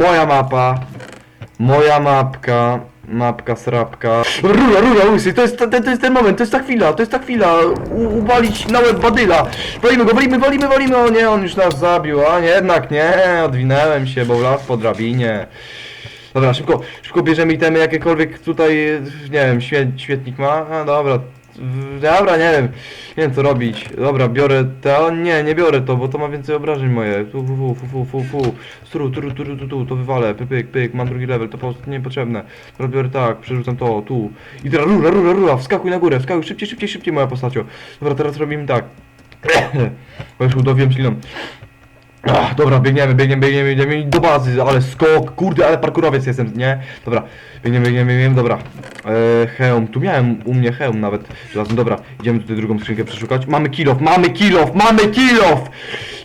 Moja mapa. Moja mapka. Mapka, srapka. Rura, rura, łysy, to jest, to, to jest ten moment, to jest ta chwila, to jest ta chwila. U, uwalić na łeb badyla. Walimy go, walimy, walimy, walimy. O nie, on już nas zabił, a nie, jednak nie. Odwinęłem się, bo las po drabinie. Dobra, szybko, szybko bierzemy itemy jakiekolwiek tutaj, nie wiem, świe, świetnik ma. A dobra, dobra, nie wiem, nie wiem co robić. Dobra, biorę to, nie, nie biorę to, bo to ma więcej obrażeń moje. Tu, fu, fu, fu, fu, fu. Stru, tru, tru, tu, tu, to wywalę, pyk, pyk, pyk, mam drugi level, to po prostu niepotrzebne. Dobra, biorę tak, przerzucam to, tu. I teraz rura, rura, rura, wskakuj na górę, wskakuj, szybciej, szybciej, szybciej moja postacio. Dobra, teraz robimy tak. Bo już śliną. Ach, dobra, biegniemy, biegniemy, biegniemy, biegniemy do bazy, ale skok, kurde, ale parkurowiec jestem, nie? Dobra, biegniemy, biegniemy, biegniemy, dobra. Eee, hełm, tu miałem u mnie hełm nawet, razem, dobra, idziemy tutaj drugą skrzynkę przeszukać. Mamy kilof, mamy kilof, mamy kilof!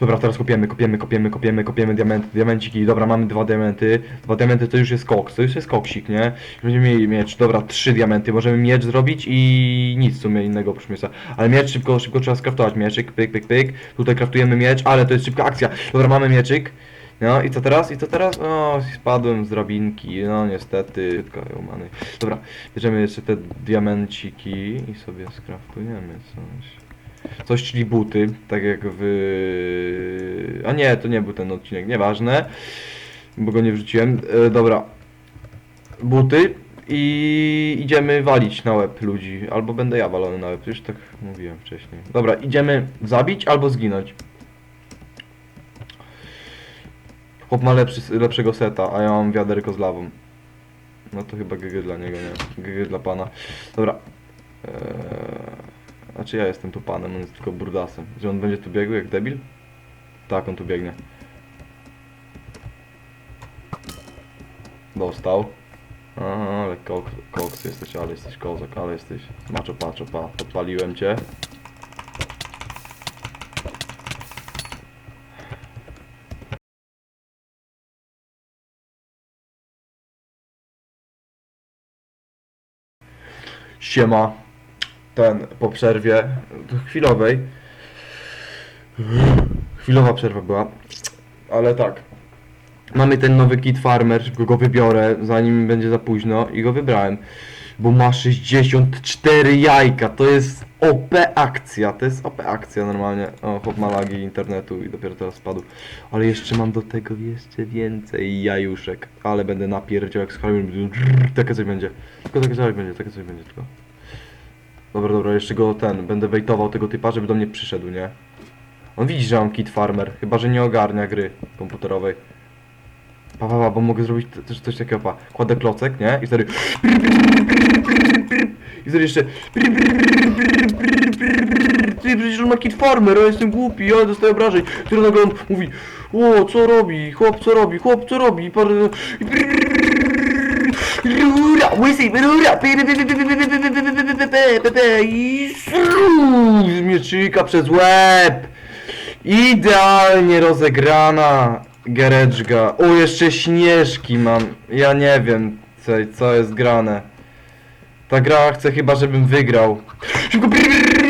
Dobra, teraz kopiemy, kopiemy, kopiemy, kopiemy, kopiemy diamenty, diamenciki, dobra, mamy dwa diamenty. Dwa diamenty to już jest koks, to już jest koksik, nie? Będziemy mieli miecz, dobra, trzy diamenty, możemy miecz zrobić i nic w sumie innego oprócz miecza. Ale miecz szybko, szybko trzeba skraftować, mieczyk, pyk, pyk, pyk. Tutaj kraftujemy miecz, ale to jest szybka akcja. Dobra, mamy mieczyk. No i co teraz? I co teraz? O, spadłem z drabinki, no niestety. Dobra, bierzemy jeszcze te diamenciki i sobie skraftujemy coś. Coś, czyli buty, tak jak w... A nie, to nie był ten odcinek, nieważne, bo go nie wrzuciłem. E, dobra, buty i idziemy walić na łeb ludzi, albo będę ja walony na łeb, już tak mówiłem wcześniej. Dobra, idziemy zabić albo zginąć. Chłop ma lepszy, lepszego seta, a ja mam wiaderko z lawą. No to chyba GG dla niego, nie? GG dla pana. Dobra. Eee, znaczy ja jestem tu panem, on jest tylko burdasem. Że on będzie tu biegł jak debil? Tak, on tu biegnie. Dostał. Aha, ale koks jesteś, ale jesteś kozak, ale jesteś maczo paczo pa. Podpaliłem cię. Siema. Ten po przerwie chwilowej. Chwilowa przerwa była. Ale tak. Mamy ten nowy kit farmer, go wybiorę, zanim będzie za późno i go wybrałem. Bo ma 64 jajka, to jest OP akcja, to jest OP akcja normalnie. O, chłop ma lagi internetu i dopiero teraz spadł. Ale jeszcze mam do tego jeszcze więcej jajuszek. Ale będę napierdział jak z. Takie coś będzie. Tylko takie coś będzie, takie coś będzie tylko. Dobra, dobra, jeszcze go ten, będę wejtował tego typa, żeby do mnie przyszedł, nie? On widzi, że mam kit farmer, chyba że nie ogarnia gry komputerowej. Pa, pa, pa, bo mogę zrobić te- też coś takiego, pa. Kładę klocek, nie? I wtedy... I wtedy jeszcze... Ty, przecież on ma kit farmer, ja jestem głupi, ja dostaję obrażeń. Który nagle on mówi... O, co robi? Chłop, co robi? Chłop, co robi? Par... Rura, łysy, rura, by, i zrób mieczyka przez łeb. Idealnie rozegrana gereczka. O, jeszcze śnieżki mam. Ja nie wiem, co, co jest grane. Ta gra chce chyba, żebym wygrał. Szybko, brrr,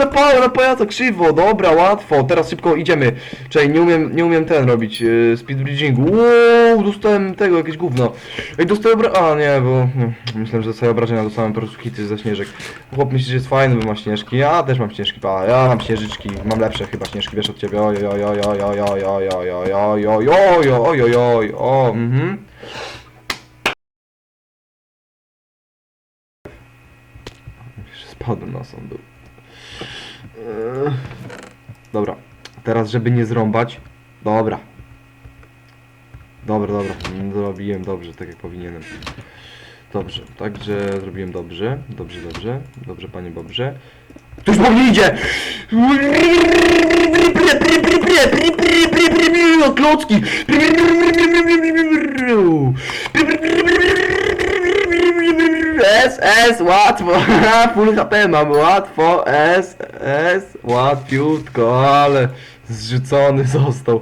na pa, na pajaca krzywo, dobra, łatwo. Teraz szybko idziemy. Czekaj, nie umiem, nie umiem ten robić, yy, speed bridgingu. Wow, dostałem tego, jakieś gówno. Ej, dostałem obra... A, nie, bo hmm, myślałem, że sobie obrażenia dostałem po prostu hity ze śnieżek. Chłop myśli, że jest fajny, bo ma śnieżki. Ja też mam śnieżki, pa, ja mam śnieżyczki. Mam lepsze chyba śnieżki, wiesz od ciebie. Oj, oj, oj, oj, oj, oj, oj, oj, oj, oj, oj, oj, oj, oj, oj, o, mhm. Spadłem na sam dół. Eee, Dobra, teraz żeby nie zrąbać. Dobra. Dobra, dobra, zrobiłem dobrze, tak jak powinienem. Dobrze, także zrobiłem dobrze, dobrze, dobrze, dobrze panie Bobrze. Ktoś po mnie idzie! Klocki! S, S, łatwo! Full HP mam, łatwo! S, S, łatwiutko, ale zrzucony został.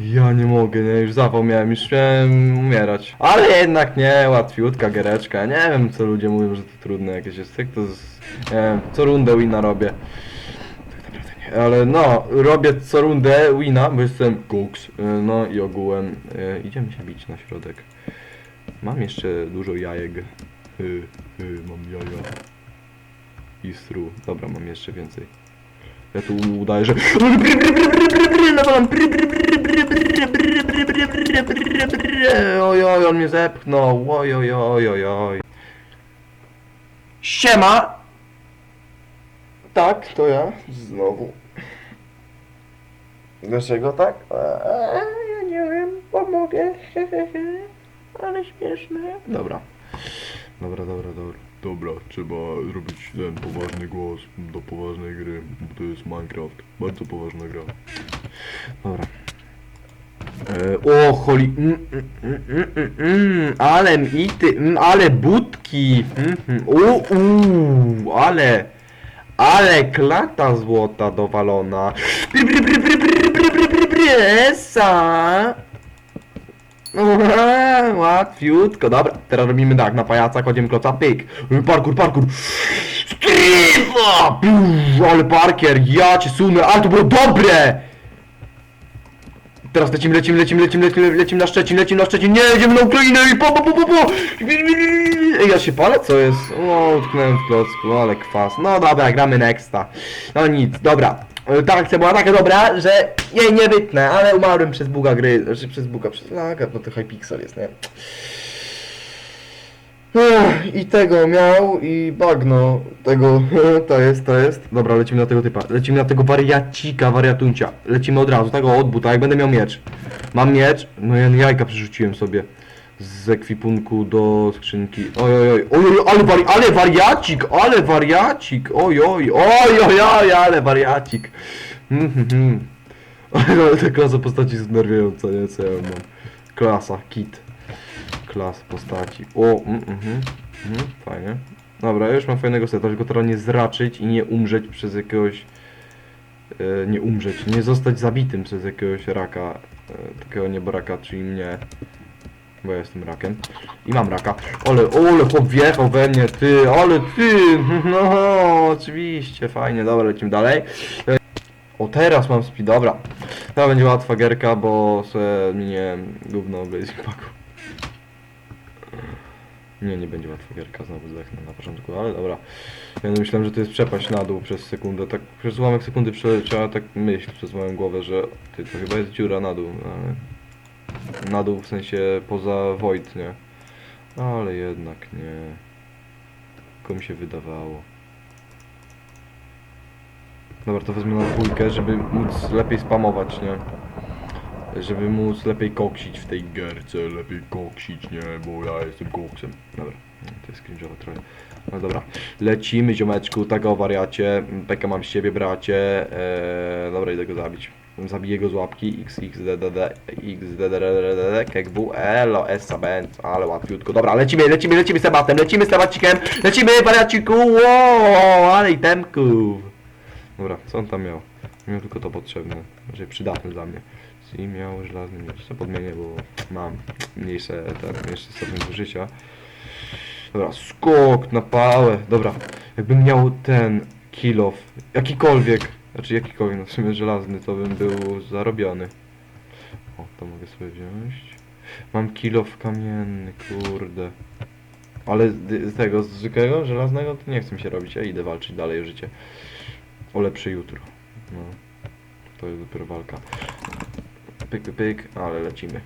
Ja nie mogę, nie, już zawał miałem, już miałem umierać. Ale jednak nie, łatwiutka giereczka. Nie wiem co ludzie mówią, że to trudne jakieś jest. Jak to z... Nie wiem, co rundę wina robię. Tak Ale no, robię co rundę wina, bo jestem koks. E, No i ogółem e, idziemy się bić na środek. Mam jeszcze dużo jajek. Y, y, mam jaja. I stru. Dobra, mam jeszcze więcej. Ja tu udaję, że... Oj, oj, on mnie zepchnął. Oj, oj, oj. Siema! Tak, to ja. Znowu. Dlaczego tak? Eee, ja nie wiem, pomogę. Ale śmieszne. Dobra. Dobra, dobra, dobra. Dobra, trzeba zrobić ten poważny głos do poważnej gry, bo to jest Minecraft. Bardzo poważna gra. Dobra. E, o, holi... Mm, mm, mm, mm, mm, ale mity, mm, ale budki. Mm, mm, u, u, ale... Ale klata złota dowalona. Bry, bry, bry, bry, bry, bry, bry, bry, bry, esa. Aha, Łatwiutko, dobra. Teraz robimy tak, na pajaca kładziemy kloca, pyk. Parkour, parkour. Strifa! Puf, Ale parkier, ja cię sunę, ale to było dobre! Teraz lecimy, lecimy, lecimy, lecimy, lecimy, lecimy na Szczecin, lecimy na Szczecin, nie, jedziemy na Ukrainę i po, po, po, po, po! Ej, ja się palę, co jest? O, utknąłem w klocku, ale kwas. No dobra, gramy nexta. No nic, dobra. E, Ta akcja była taka dobra, że jej nie wytnę, ale umarłem przez buga gry, znaczy przez buga, przez laga, bo to Hypixel jest, nie? I tego miał i bagno tego, to jest, to jest. Dobra, lecimy na tego typa, lecimy na tego wariacika, wariatuncia. Lecimy od razu, tego od buta, jak będę miał miecz. Mam miecz, no ja jajka przerzuciłem sobie z ekwipunku do skrzynki. Oj, oj, oj, ale, wari ale wariacik, ale wariacik, oj, oj, oj, ale wariacik. Mhm, mhm. Ale ta klasa postaci jest nerwiająca, nie, co ja mam. Klasa, kit klas postaci. O, mhm, fajnie. Dobra, ja już mam fajnego seta, tylko teraz nie zraczyć i nie umrzeć przez jakiegoś... E, nie umrzeć, nie zostać zabitym przez jakiegoś raka, e, takiego nieboraka, czyli mnie, bo ja jestem rakiem. I mam raka. Ole, ole, chłop wjechał we mnie, ty, ale ty, no, oczywiście, fajnie, dobra, lecimy dalej. O, teraz mam speed, dobra. To będzie łatwa gierka, bo se mnie gówno Blazing Packu. Nie, nie będzie łatwa gierka, znowu zdechnę na początku, ale dobra. Ja myślałem, że to jest przepaść na dół przez sekundę, tak przez ułamek sekundy przeleciała tak myśl przez moją głowę, że ty, to chyba jest dziura na dół, ale... Na dół w sensie poza void, nie? Ale jednak nie. Tylko mi się wydawało. Dobra, to wezmę na dwójkę, żeby móc lepiej spamować, nie? Żeby móc lepiej koksić w tej gierce, lepiej koksić, nie? Bo ja jestem koksem. Dobra, to jest cringe'owe trochę. No dobra, lecimy ziomeczku, tak o wariacie, Peka mam z ciebie bracie, eee, dobra idę go zabić. Zabiję go z łapki, xxddd, xddd, kegbu, elo, essa benz, ale łatwiutko. Dobra, lecimy, lecimy, lecimy z tematem, lecimy z temacikiem, lecimy wariaciku, wow, ale itemków. Dobra, co on tam miał? Miał tylko to potrzebne, znaczy przydatne dla mnie. I miał żelazny miecz, to podmienię, bo mam mniejsze, ten, mniejszy stopień życia. Dobra, skok na pałę. Dobra, jakbym miał ten kill jakikolwiek, znaczy jakikolwiek, no w sumie żelazny, to bym był zarobiony. O, to mogę sobie wziąć. Mam kill off kamienny, kurde. Ale z, tego, z zwykłego żelaznego to nie chcę się robić, ja idę walczyć dalej o życie. O lepsze jutro. No, to jest dopiero walka. Pyk, pyk, ale lecimy.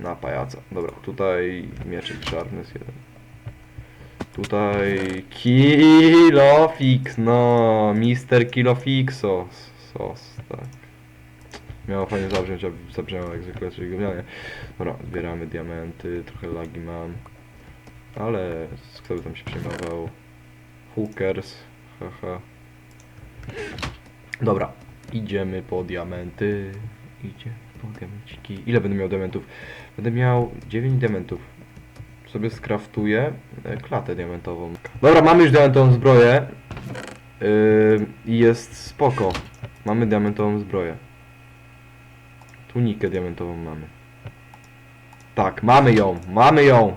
Na pajaca. Dobra, tutaj mieczyk czarny jest jeden. Tutaj Kilofix, no, Mister Kilofixos, sos, tak. Miało fajnie zabrzmieć, a zabrzmiało jak zwykle, czyli gównianie. Dobra, zbieramy diamenty, trochę lagi mam. Ale kto by tam się przejmował? Hookers, haha. Dobra, idziemy po diamenty. Idzie po diamenciki. Ile będę miał diamentów? Będę miał 9 diamentów. Sobie skraftuję e, klatę diamentową. Dobra, mamy już diamentową zbroję. Yy, I jest spoko. Mamy diamentową zbroję. Tunikę diamentową mamy. Tak, mamy ją, mamy ją.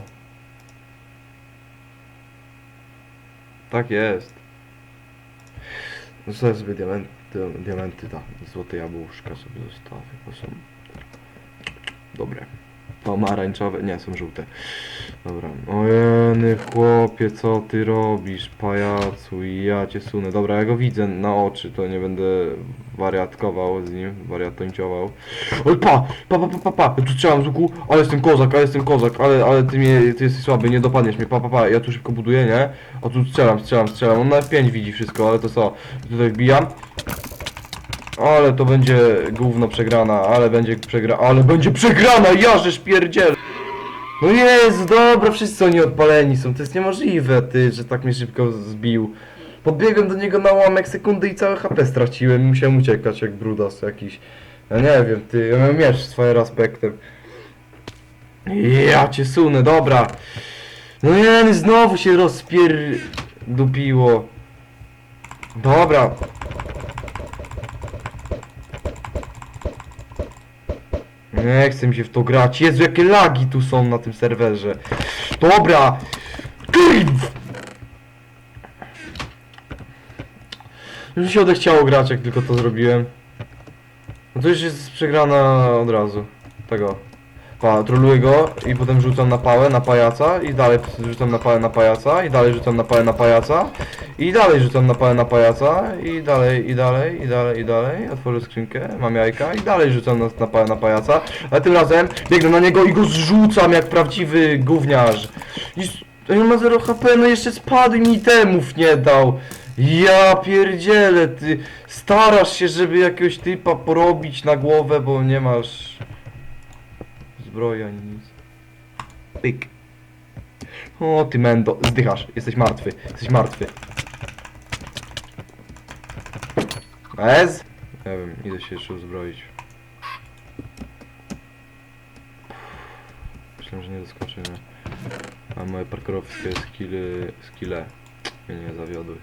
Tak jest. Zostawię sobie diament, Te diamenty, tak, złote jabłuszka sobie zostawię, bo są dobre. Pomarańczowe, nie, są żółte. Dobra. Ojeny chłopie, co ty robisz, pajacu, ja cię sunę. Dobra, ja go widzę na oczy, to nie będę wariatkował z nim, wariatońciował. Oj, pa, pa, pa, pa, pa, pa, tu z łuku, ale jestem kozak, ale jestem kozak, ale, ale ty mnie, ty jesteś słaby, nie dopadniesz mnie, pa, pa, pa, ja tu szybko buduję, nie? A tu strzelam, strzelam, strzelam, on na F5 widzi wszystko, ale to co, tutaj wbijam. Ale to będzie gówno przegrana, ale będzie przegra... Ale będzie przegrana, ja żeż pierdziel! No jest, dobra, wszyscy oni odpaleni są, to jest niemożliwe, ty, że tak mnie szybko zbił. Podbiegłem do niego na ułamek sekundy i całe HP straciłem musiałem uciekać jak brudas jakiś. Ja nie wiem, ty, ja miałem miecz z fire aspektem. Ja cię sunę, dobra. No nie, znowu się rozpierdupiło. Dobra, Nie chcę mi się w to grać. Jezu, jakie lagi tu są na tym serwerze. Dobra! Kurw! Już się odechciało grać, jak tylko to zrobiłem. No to już jest przegrana od razu. Tego. Pa, troluję go i potem rzucam na pałę na pajaca i dalej rzucam na pałę na pajaca i dalej rzucam na pałę na pajaca i dalej rzucam na pałę na pajaca i dalej, i dalej, i dalej, i dalej. Otworzę skrzynkę, mam jajka i dalej rzucam na, na pałę na pajaca. Ale tym razem biegnę na niego i go zrzucam jak prawdziwy gówniarz. I s- on ma 0 HP, no jeszcze spadł mi temów nie dał. Ja pierdzielę, ty starasz się, żeby jakiegoś typa porobić na głowę, bo nie masz zbroi ani nic. Pyk. O ty mendo, zdychasz, jesteś martwy, jesteś martwy. Ez? Nie wiem, idę się jeszcze uzbroić. Myślałem, że nie doskoczę, nie? A moje parkerowskie skille, skille mnie nie zawiodły.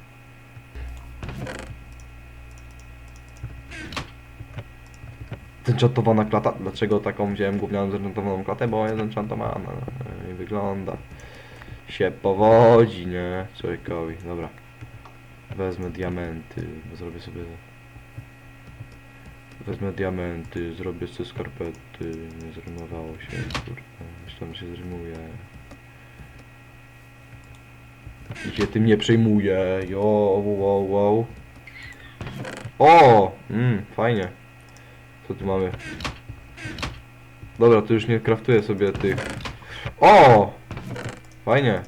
Zenchantowana klata. Dlaczego taką wziąłem gównianą zenchantowaną klatę? Bo jest zenchantowana. I wygląda. Się powodzi, nie? Człowiekowi. Dobra. Wezmę diamenty. Zrobię sobie... Wezmę diamenty, zrobię sobie skarpety. Nie zrymowało się, kurde. Myślałem, że się zrymuje. I się tym nie przejmuję. Jo, wow, wow. O! Mmm, fajnie. Co tu mamy? Dobra, to już nie kraftuję sobie tych. O! Fajnie.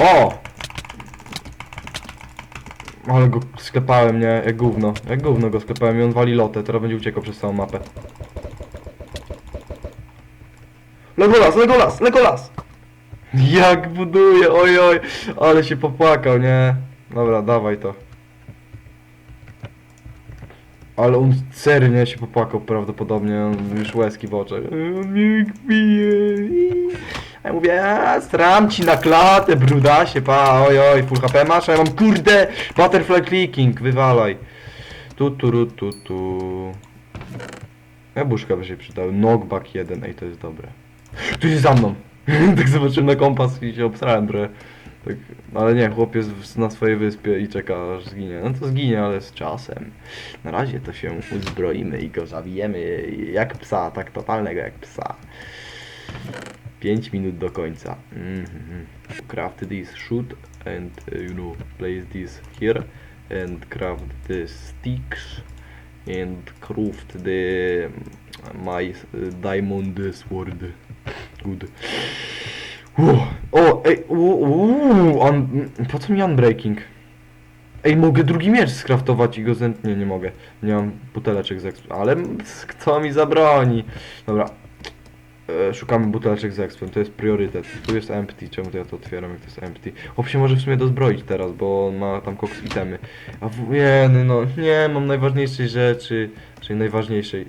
O! Ale go sklepałem, nie? Jak gówno. Jak gówno go sklepałem i on wali lotę. Teraz będzie uciekał przez całą mapę. Legolas, Legolas, Legolas! Jak buduje, oj oj, ale się popłakał, nie? Dobra, dawaj to. Ale on serio się popłakał prawdopodobnie, on już łezki w oczach. On mnie bije. Ja mówię, a stram ci na klatę, brudasie, pa, oj oj, full HP masz, a ja mam kurde, butterfly clicking, wywalaj. Tu, tu, ru, tu, tu. Jabłuszka by się przydały, knockback jeden, ej to jest dobre. Tu jest za mną. tak zobaczyłem na kompas i się obstrałem trochę. Tak, ale nie, chłopiec na swojej wyspie i czeka aż zginie. No to zginie, ale z czasem. Na razie to się uzbroimy i go zabijemy jak psa, tak totalnego jak psa. 5 minut do końca. Mhm. Craft this shoot and uh, you know place this here and craft the sticks and craft the my uh, diamond sword. Good. O, ej, uuu, un, po co mi unbreaking? Ej, mogę drugi miecz skraftować i go zent... Nie, mogę. Nie mam buteleczek z. Ale kto mi zabroni? Dobra. E, szukamy buteleczek z expem, to jest priorytet. Tu jest empty, czemu to ja to otwieram, jak to jest empty? Chłop się może w sumie dozbroić teraz, bo on ma tam koks itemy. A w... nie, no, nie, mam najważniejszej rzeczy, czyli najważniejszej.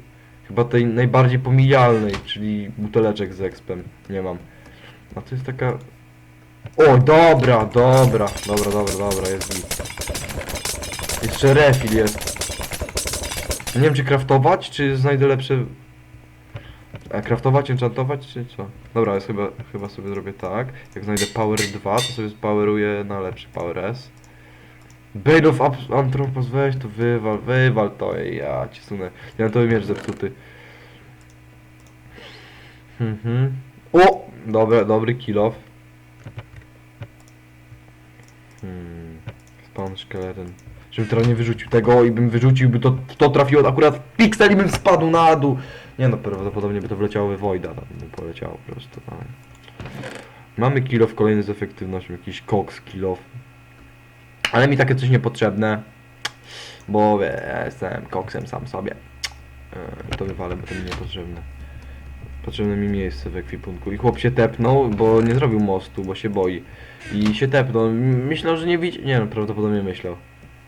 Chyba tej najbardziej pomijalnej, czyli buteleczek z expem. Nie mam. A to jest taka... O, dobra, dobra, dobra, dobra, dobra, jest git. Jeszcze refill jest. Nie wiem, czy craftować, czy znajdę lepsze... A, craftować, enchantować, czy co? Dobra, jest chyba, chyba sobie zrobię tak. Jak znajdę power 2, to sobie poweruję na lepszy power S. Bane of Anthropos, weź to wywal, wywal to, ja ci sunę. Ja to miecz zepsuty. Mhm. O! Dobra, dobry kill off. Hmm. Spawn szkieletem. Żebym teraz nie wyrzucił tego i bym wyrzucił, by to, to trafiło akurat w piksel i bym spadł na dół. Nie no, prawdopodobnie by to wleciało we Voida, tam by poleciało po prostu. Ale... Mamy kill off kolejny z efektywnością, jakiś cox kill. Ale mi takie coś niepotrzebne, bo ja jestem koksem sam sobie. Yy, to wywalę, bo to mi niepotrzebne. Potrzebne mi miejsce w ekwipunku. I chłop się tepnął, bo nie zrobił mostu, bo się boi. I się tepnął. Myślał, że nie widzi. Nie no, prawdopodobnie myślał.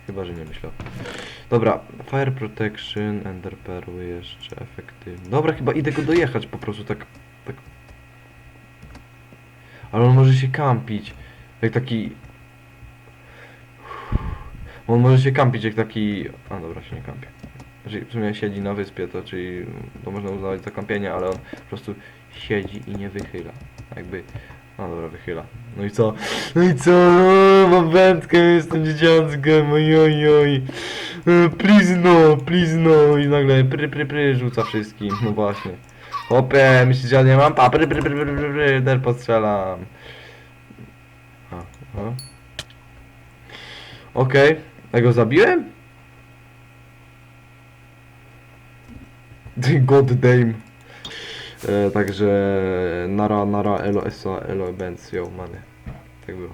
Chyba, że nie myślał. Dobra, Fire Protection, Ender Perły jeszcze efektywnie. Dobra, chyba idę go dojechać po prostu tak. tak. Ale on może się kampić. Jak taki. On może się kampić jak taki. A dobra, się nie kampi. Czyli w sumie siedzi na wyspie, to czyli to można uznawać za kampienie, ale on po prostu siedzi i nie wychyla. Jakby. No dobra, wychyla. No i co? No i co? No, mam wędkę, jestem dzieciąckiem, oj oj oj. E, Please no, please no. I nagle pry pry pry rzuca wszystkim. No właśnie. Hopie, myślisz, że ja nie mam? Pa, pry pry pry pry pry der postrzelam. Okej, ja go zabiłem? God damn. E, także nara, nara, elo, esa, elo, benz, yo, many. Tak było.